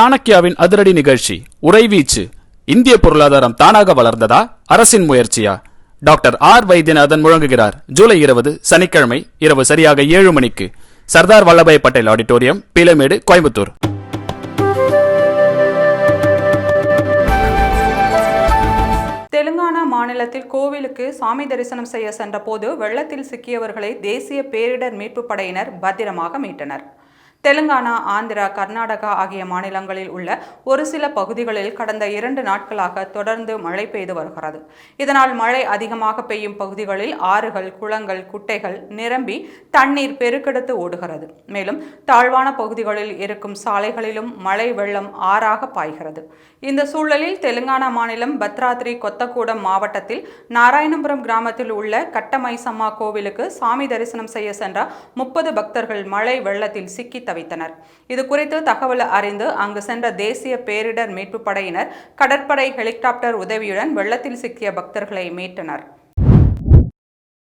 சாணக்கியாவின் அதிரடி நிகழ்ச்சி உறைவீச்சு இந்திய பொருளாதாரம் தானாக வளர்ந்ததா? அரசின் முயற்சியா? டாக்டர் ஆர் வைத்தியநாதன் முழங்குகிறார். ஜூலை இருபது சனிக்கிழமை இரவு சரியாக ஏழு மணிக்கு. சர்தார் வல்லபாய் பட்டேல் ஆடிட்டோரியம் பீலமேடு கோயம்புத்தூர். தெலுங்கானா மாநிலத்தில் கோவிலுக்கு சாமி தரிசனம் செய்ய சென்றபோது வெள்ளத்தில் சிக்கியவர்களை தேசிய பேரிடர் மீட்புப் படையினர் பத்திரமாக மீட்டனர். தெலுங்கானா ஆந்திரா கர்நாடகா ஆகிய மாநிலங்களில் உள்ள ஒரு சில பகுதிகளில் கடந்த இரண்டு நாட்களாக தொடர்ந்து மழை பெய்து வருகிறது. இதனால் மழை அதிகமாக பெய்யும் பகுதிகளில் ஆறுகள் குளங்கள் குட்டைகள் நிரம்பி தண்ணீர் பெருக்கெடுத்து ஓடுகிறது. மேலும் தாழ்வான பகுதிகளில் இருக்கும் சாலைகளிலும் மழை வெள்ளம் ஆறாக பாய்கிறது. இந்த சூழலில் தெலுங்கானா மாநிலம் பத்ராத்ரி கொத்தக்கூடம் மாவட்டத்தில் நாராயணபுரம் கிராமத்தில் உள்ள கட்டமைசம்மா கோவிலுக்கு சாமி தரிசனம் செய்ய சென்ற முப்பது பக்தர்கள் மழை வெள்ளத்தில் சிக்கி தவித்தனர் இது குறித்து தகவல் அறிந்து அங்கு சென்ற தேசிய பேரிடர் மீட்புப் படையினர் கடற்படை ஹெலிகாப்டர் உதவியுடன் வெள்ளத்தில் சிக்கிய பக்தர்களை மீட்டனர்.